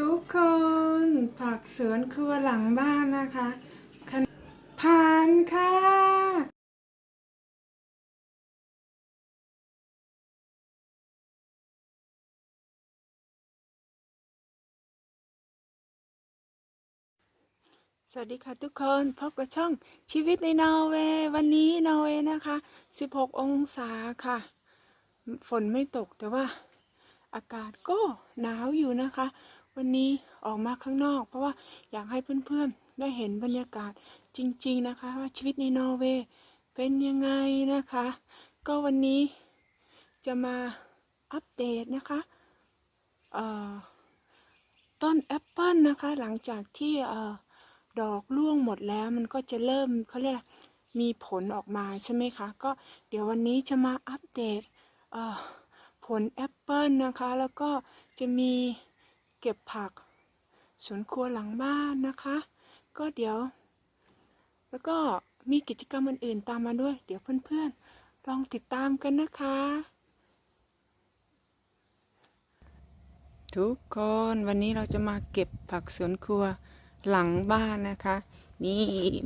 ทุกคนผักสวนครัวหลังบ้านนะคะคผ่านค่ะสวัสดีค่ะทุกคนพบกับช่องชีวิตในนอร์เวย์วันนี้นอร์เวย์นะคะ 16 องศาค่ะ ฝนไม่ตกแต่ว่าอากาศก็หนาวอยู่นะคะ วันนี้ออกมาข้างนอก เพราะว่าอยากให้เพื่อนๆได้เห็นบรรยากาศจริง ๆนะคะ ว่าชีวิตในนอร์เวย์เป็นยังไงนะคะ ก็วันนี้จะมาอัปเดตนะคะต้นแอปเปิลนะคะ หลังจากที่อดอกร่วงหมดแล้วมันก็จะเริ่มเขาเรียกมีผลออกมาใช่ไหมคะ ก็เดี๋ยววันนี้จะมาอัปเดตผลแอปเปิลนะคะ แล้วก็จะมี เก็บผักสวนครัวหลังบ้านนะคะ ก็เดี๋ยว แล้วก็มีกิจกรรมอื่นๆตามมาด้วย เดี๋ยวเพื่อนๆ ลองติดตามกันนะคะ ทุกคนวันนี้เราจะมาเก็บผักสวนครัวหลังบ้านนะคะ นี่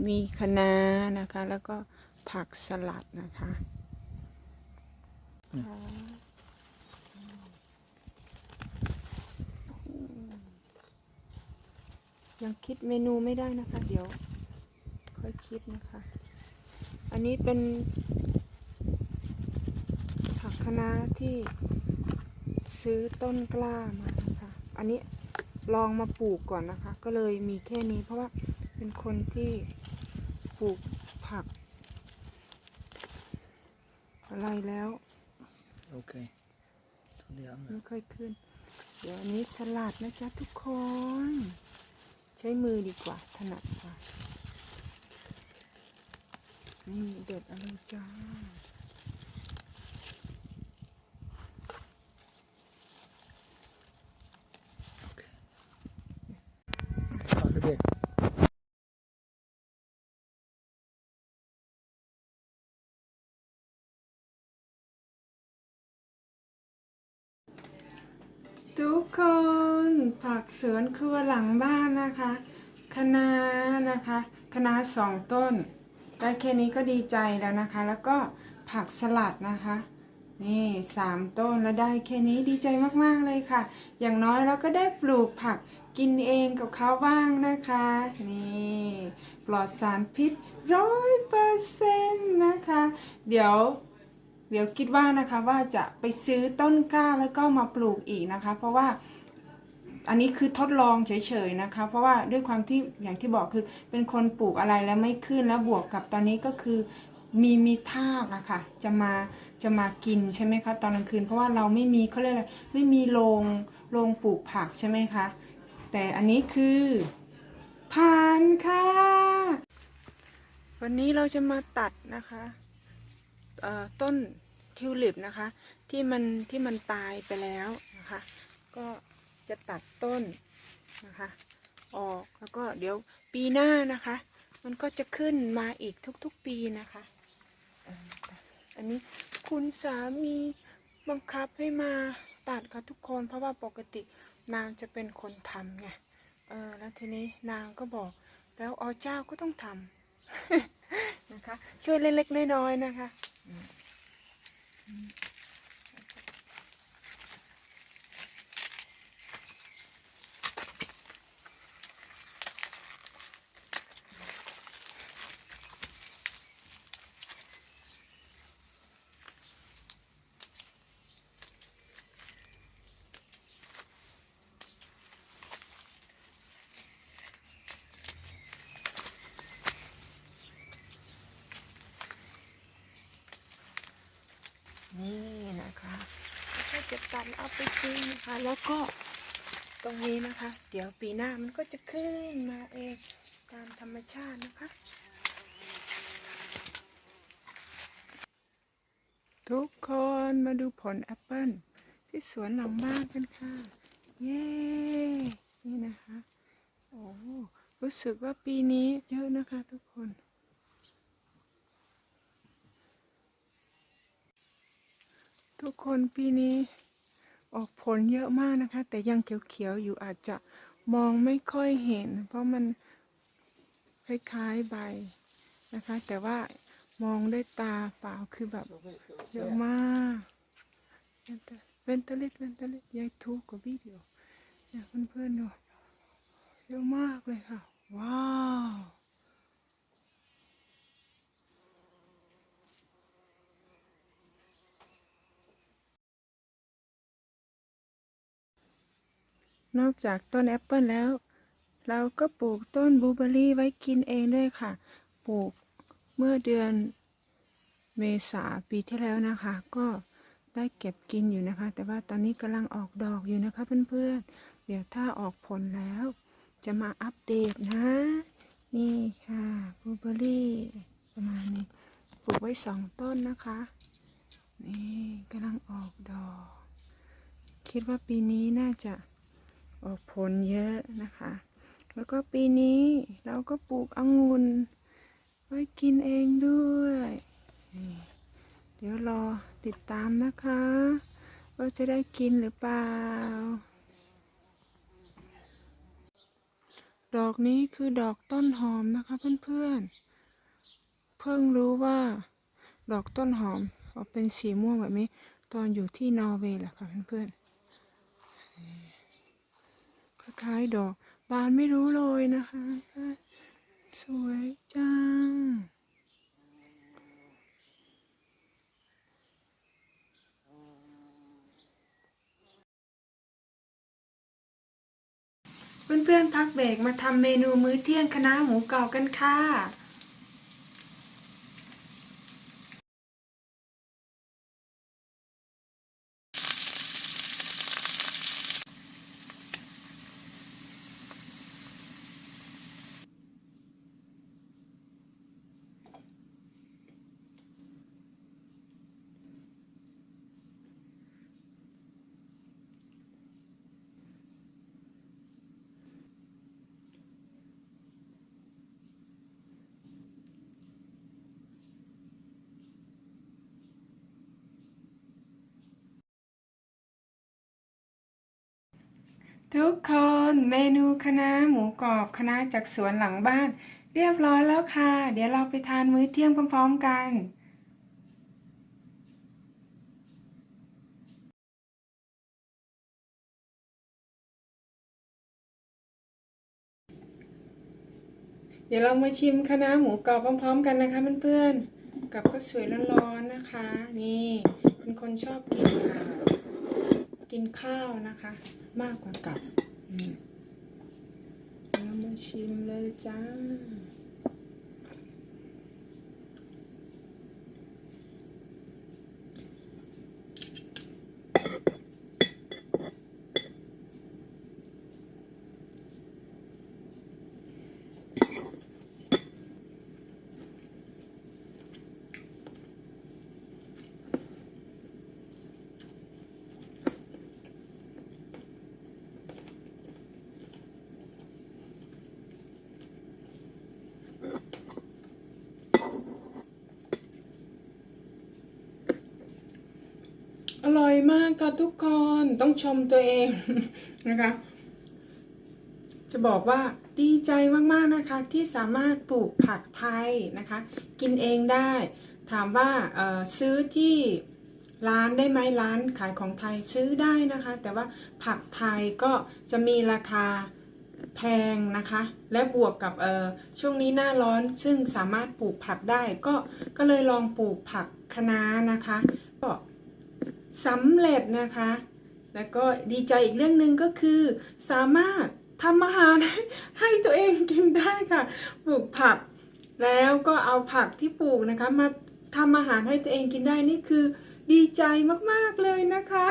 มีคะน้านะคะ แล้วก็ผักสลัดนะคะ ยังคิดเมนูไม่ได้นะคะ เดี๋ยว ค่อยคิดนะคะ อันนี้เป็นผักคะน้าที่ซื้อต้นกล้ามานะคะ อันนี้ลองมาปลูกก่อนนะคะ ก็เลยมีแค่นี้เพราะว่าเป็นคนที่ปลูกผัก อะไรแล้ว Okej. Ta det andra. ไม่ค่อยขึ้น เดี๋ยวอันนี้สลัดนะจ๊ะทุกคน ใช้มือดีกว่า ถนัดกว่า นี่เด็ดอะไรจ้า ทุกคนผักสวนครัวหลังบ้านนะคะคะน้านะคะคะน้าสองต้น ได้แค่นี้ก็ดีใจแล้วนะคะ แล้วก็ผักสลัดนะคะ นี่สามต้นแล้วได้แค่นี้ดีใจมากๆเลยค่ะ อย่างน้อยเราก็ได้ปลูกผักกินเองกับเขาบ้างนะคะ นี่ปลอดสารพิษร้อยเปอร์เซ็นต์นะคะ เดี๋ยว เดี๋ยวคิดว่านะคะว่าจะไปซื้อต้นกล้าแล้วก็มาปลูกอีกนะคะ เพราะว่าอันนี้คือทดลองเฉยๆนะคะ เพราะว่าด้วยความที่อย่างที่บอกคือเป็นคนปลูกอะไรแล้วไม่ขึ้นแล้วบวกกับตอนนี้ก็คือมีมีทากอะค่ะจะมาจะมากินใช่ไหมคะตอนกลางคืนเพราะว่าเราไม่มีเขาเรียกอะไรไม่มีโรงโรงปลูกผักใช่ไหมคะแต่อันนี้คือผ่านค่ะ วันนี้เราจะมาตัดนะคะ ต้นทิวลิปนะคะ ที่มันที่มันตายไปแล้วนะคะ ก็จะตัดต้นนะคะ ออกแล้วก็เดี๋ยวปีหน้านะคะ มันก็จะขึ้นมาอีกทุกๆปีนะคะ อันนี้คุณสามีบังคับให้มาตัดค่ะทุกคน เพราะว่าปกตินางจะเป็นคนทำไงเออแล้วทีนี้นางก็บอก แล้วอ๋อเจ้าก็ต้องทำ นะคะ ช่วยเล็กๆน้อยๆนะคะ นี่นะคะแล้วก็จะตัดเอา ไปทิ้งนะคะแล้วก็ตรงนี้นะคะ เดี๋ยวปีหน้ามันก็จะขึ้นมาเองตามธรรมชาตินะคะ ทุกคนมาดูผลแอปเปิ้ลที่สวนหลังบ้านกันค่ะ เย้ นี่นะคะ โอ้รู้สึกว่าปีนี้เยอะนะคะทุกคนทุกคนปีนี้ ออกผลเยอะมากนะคะ แต่ยังเขียวๆอยู่อาจจะมองไม่ค่อยเห็น เพราะมันคล้ายๆใบนะคะ แต่ว่ามองด้วยตาเปล่าคือแบบเยอะมากเวนตาลิตเวนตาลิตยายทูกกับวิดีโอเนี่ยเพื่อนๆดูเยอะมากเลยค่ะ ว้าว นอกจากต้นแอปเปิลแล้ว เราก็ปลูกต้นบลูเบอรี่ไว้กินเองด้วยค่ะ ปลูกเมื่อเดือนเมษาปีที่แล้วนะคะ ก็ได้เก็บกินอยู่นะคะ แต่ว่าตอนนี้กำลังออกดอกอยู่นะคะเพื่อนๆ เดี๋ยวถ้าออกผลแล้ว จะมาอัปเดตนะ นี่ค่ะบลูเบอรี่ประมาณนี้ปลูกไว้สองต้นนะคะ นี่กำลังออกดอก คิดว่าปีนี้น่าจะ ออกผลเยอะนะคะ แล้วก็ปีนี้เราก็ปลูกองุ่นไว้กินเองด้วย เดี๋ยวรอติดตามนะคะ ว่าจะได้กินหรือเปล่า ดอกนี้คือดอกต้นหอมนะคะเพื่อนๆ เพิ่งรู้ว่าดอกต้นหอมออกเป็นสีม่วงแบบนี้ ตอนอยู่ที่นอร์เวย์แหละค่ะเพื่อนๆ คล้ายดอก บานไม่รู้เลยนะคะ สวยจัง เพื่อนๆพักเบรกมาทำเมนูมื้อเที่ยงคณะน้าหมูกรอบกันค่ะ ทุกคนเมนูคณะน้าหมูกรอบคณะน้าจากสวนหลังบ้าน เรียบร้อยแล้วค่ะ เดี๋ยวเราไปทานมื้อเที่ยงพร้อมๆกัน เดี๋ยวเรามาชิมคณะน้าหมูกรอบพร้อมๆกันนะคะเพื่อนๆกับข้าวสวยร้อนๆนะคะ นี่เป็นคนชอบกินกินข้าวนะคะ มากกว่ากับเรามาชิมเลยจ้า อร่อยมากค่ะทุกคนต้องชมตัวเองนะคะ จะบอกว่าดีใจมากๆนะคะที่สามารถปลูกผักไทยนะคะ กินเองได้ ถามว่าซื้อที่ร้านได้ไหมร้านขายของไทยซื้อได้นะคะ แต่ว่าผักไทยก็จะมีราคาแพงนะคะ และบวกกับเออช่วงนี้หน้าร้อนซึ่งสามารถปลูกผักได้ ก็ก็เลยลองปลูกผักคะน้านะคะก็ สำเร็จนะคะ แล้วก็ดีใจอีกเรื่องหนึ่งก็คือ สามารถทำอาหารให้ตัวเองกินได้ค่ะ ปลูกผัก แล้วก็เอาผักที่ปลูกนะคะมาทำอาหารให้ตัวเองกินได้นี่คือ ดีใจมากๆเลยนะคะ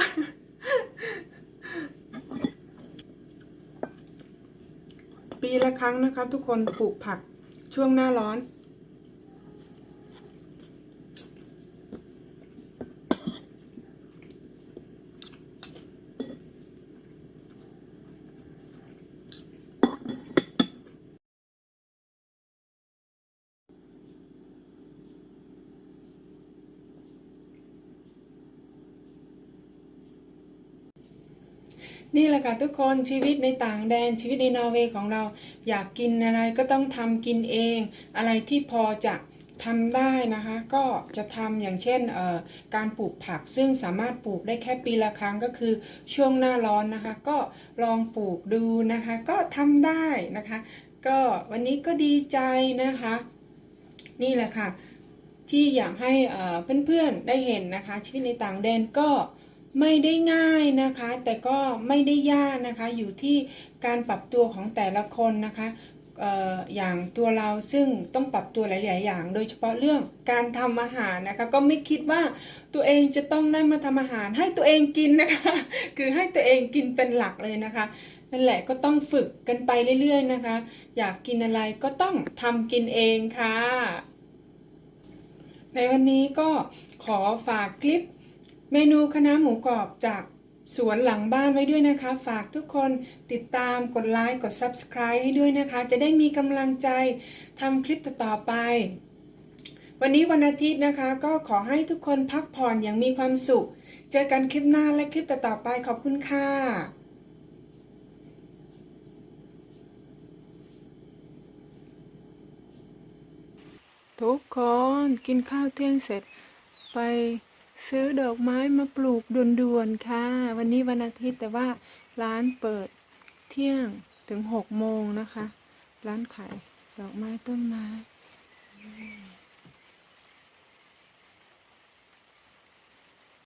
ปีละครั้งนะคะ ทุกคนปลูกผักช่วงหน้าร้อน นี่แหละค่ะทุกคนชีวิตในต่างแดนชีวิตในนอร์เวย์ของเรา อยากกินอะไรก็ต้องทำกินเอง อะไรที่พอจะทำได้นะคะ ก็จะทำอย่างเช่นการปลูกผักซึ่งสามารถปลูกได้แค่ปีละครั้งก็คือช่วงหน้าร้อนนะคะ ก็ลองปลูกดูนะคะ ก็ทำได้นะคะ ก็วันนี้ก็ดีใจนะคะ นี่แหละค่ะ ที่อยากให้เพื่อนๆได้เห็นนะคะ ชีวิตในต่างแดนก็ ไม่ได้ง่ายนะคะ แต่ก็ไม่ได้ยากนะคะ อยู่ที่การปรับตัวของแต่ละคนนะคะเอ่ออย่างตัวเราซึ่งต้องปรับตัวหลาย ๆ อย่าง โดยเฉพาะเรื่องการทำอาหารนะคะ ก็ไม่คิดว่าตัวเองจะต้องได้มาทำอาหาร ให้ตัวเองกินนะคะ คือให้ตัวเองกินเป็นหลักเลยนะคะนั่นแหละก็ต้องฝึกกันไปเรื่อย ๆ นะคะ อยากกินอะไรก็ต้องทำกินเองค่ะ ในวันนี้ก็ขอฝากคลิป เมนูคณะหมูกรอบจากสวนหลังบ้านไว้ด้วยนะคะ ฝากทุกคนติดตามกดไลค์กด Subscribe ให้ด้วยนะคะ จะได้มีกำลังใจทำคลิปต่อไป วันนี้วันอาทิตย์นะคะ ก็ขอให้ทุกคนพักผ่อนอย่างมีความสุข เจอกันคลิปหน้าและคลิปต่อๆไปขอบคุณค่ะทุกคนกินข้าวเที่ยงเสร็จไป ซื้อดอกไม้มาปลูกด่วนๆค่ะ วันนี้วันอาทิตย์แต่ว่าร้านเปิดเที่ยงถึงหกโมงนะคะ ร้านขายดอกไม้ต้นไม้